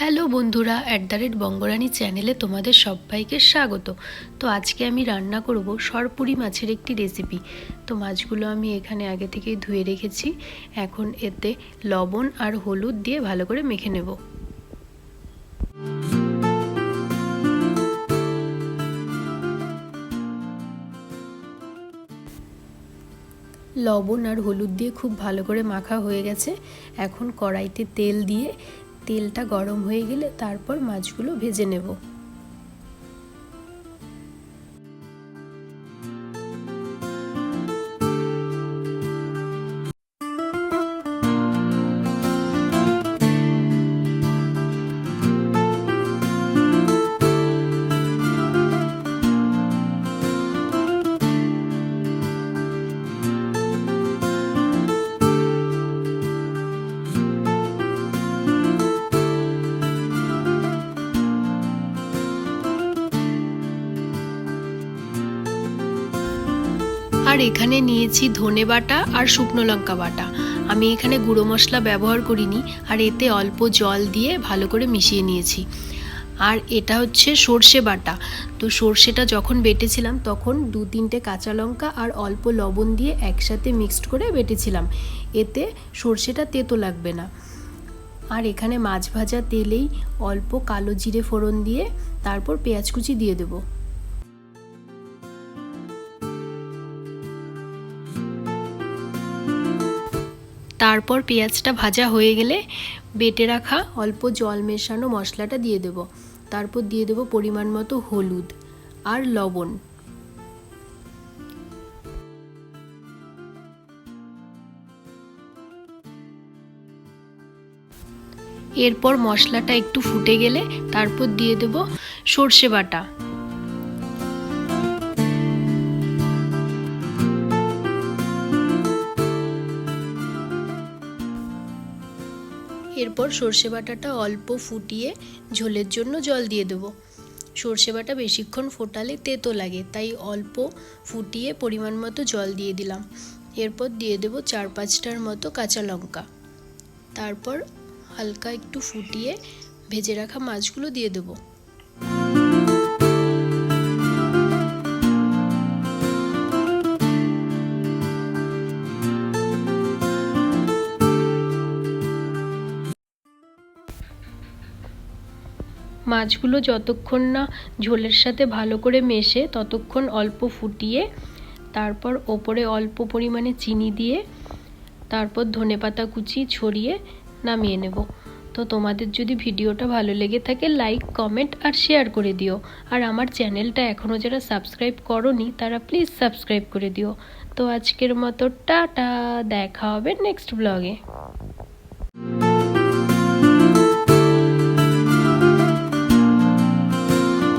Hello বন্ধুরা at the rate বঙ্গরানী চ্যানেলে তোমাদের সবাইকে স্বাগত। তো আজকে আমি রান্না করব সরপুরি মাছের একটি রেসিপি তো মাছগুলো আমি এখানে আগে থেকেই ধুয়ে রেখেছি। এখন এতে লবণ আর হলুদ দিয়ে ভালো করে মেখে নেব। লবণ আর হলুদ দিয়ে খুব ভালো করে মাখা হয়ে গেছে। এখন কড়াইতে তেল দিয়ে তেলটা গরম হয়ে গেলে তারপর মাছগুলো ভেজে নেব। আর এখানে নিয়েছি ধনে বাটা আর শুকনো লঙ্কা বাটা। আমি এখানে গুঁড়ো মশলা ব্যবহার করিনি, আর এতে অল্প জল দিয়ে ভালো করে মিশিয়ে নিয়েছি। আর এটা হচ্ছে সর্ষে বাটা। তো সর্ষেটা যখন বেটেছিলাম, তখন দু তিনটে কাঁচা লঙ্কা আর অল্প লবণ দিয়ে একসাথে মিক্সড করে বেটেছিলাম। এতে সর্ষেটা তেতো লাগবে না। আর এখানে মাছ ভাজা তেলেই অল্প কালো জিরে ফোড়ন দিয়ে তারপর পেঁয়াজ কুচি দিয়ে দেবো। তারপর পেঁয়াজটা ভাজা হয়ে গেলে বেটে রাখা অল্প জল মেশানো মশলাটা দিয়ে দেব। তারপর দিয়ে দেব পরিমাণ মতো হলুদ আর লবণ। এরপর মশলাটা একটু ফুটে গেলে তারপর দিয়ে দেব সর্ষে বাটা। এরপর সর্ষে বাটাটা অল্প ফুটিয়ে ঝোলের জন্য জল দিয়ে দেবো। সর্ষে বাটা বেশিক্ষণ ফোটালে তেতো লাগে, তাই অল্প ফুটিয়ে পরিমাণ মতো জল দিয়ে দিলাম। এরপর দিয়ে দেবো চার পাঁচটার মতো কাঁচা লঙ্কা। তারপর হালকা একটু ফুটিয়ে ভেজে রাখা মাছগুলো দিয়ে দেবো। মাছগুলো যতক্ষণ না ঝোলের সাথে ভালো করে মেশে ততক্ষণ অল্প ফুটিয়ে, তারপর ওপরে অল্প পরিমাণে চিনি দিয়ে, তারপর ধনেপাতা কুচি ছড়িয়ে নামিয়ে নেব। তো তোমাদের যদি ভিডিওটা ভালো লেগে থাকে লাইক কমেন্ট আর শেয়ার করে দিও। আর আমার চ্যানেলটা এখনও যারা সাবস্ক্রাইব করনি, তারা প্লিজ সাবস্ক্রাইব করে দিও। তো আজকের মতো, টাটা, দেখা হবে নেক্সট ব্লগে